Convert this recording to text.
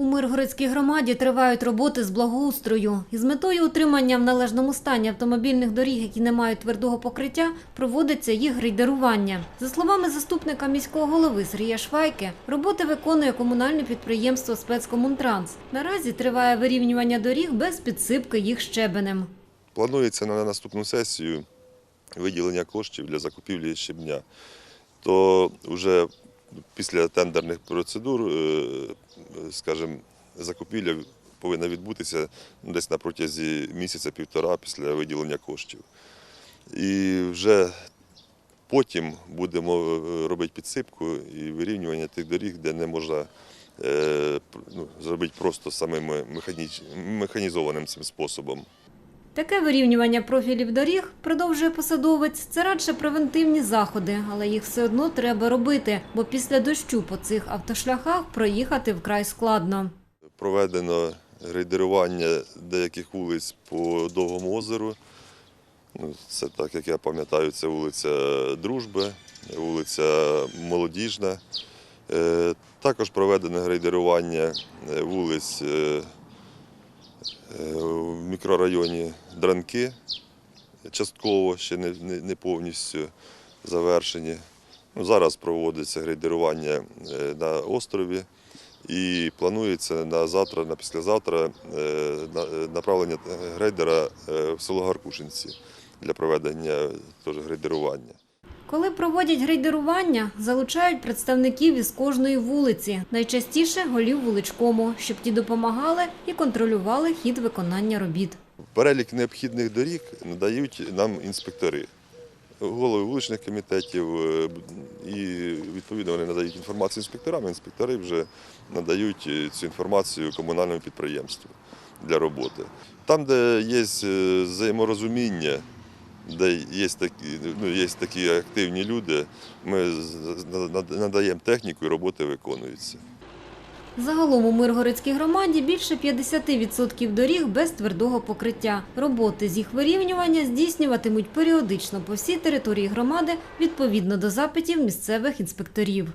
У Миргородській громаді тривають роботи з благоустрою. Із метою утримання в належному стані автомобільних доріг, які не мають твердого покриття, проводиться їх грейдерування. За словами заступника міського голови Сергія Швайки, роботи виконує комунальне підприємство «Спецкомунтранс». Наразі триває вирівнювання доріг без підсипки їх щебенем. Планується на наступну сесію виділення коштів для закупівлі щебня. То вже після тендерних процедур, е, скажімо, закупівля повинна відбутися десь на протязі місяця-півтора після виділення коштів. І вже потім будемо е, робити підсипку і вирівнювання тих доріг, де не можна е, ну, зробити просто самим механізованим цим способом. Таке вирівнювання профілів доріг, продовжує посадовець, це радше превентивні заходи, але їх все одно треба робити, бо після дощу по цих автошляхах проїхати вкрай складно. Проведено грейдерування деяких вулиць по Довгому озеру. Ну, Це так, як я пам'ятаю, це вулиця Дружби, вулиця Молодіжна. Е, Також проведено грейдерування е, вулиць е, в мікрорайоні Дранки. Частково ще не, не, повністю завершені. Ну, зараз проводиться грейдерування е, на острові. І планується на завтра, на післязавтра е, на- е, направлення грейдера е, в село Гаркушинці для проведення грейдерування. Коли проводять грейдерування, залучають представників із кожної вулиці, найчастіше голів вуличкому, щоб ті допомагали і контролювали хід виконання робіт. Перелік необхідних доріг надають нам інспектори, голови вуличних комітетів, е, і відповідно вони надають інформацію інспекторам. Інспектори вже надають е, цю інформацію комунальному підприємству для роботи. Там, де є е, взаєморозуміння, де є такі, ну, є такі активні люди, ми надаємо техніку і роботи виконуються. Загалом у Миргородській громаді більше 50% доріг без твердого покриття. Роботи з їх вирівнювання здійснюватимуть періодично по всій території громади відповідно до запитів місцевих інспекторів.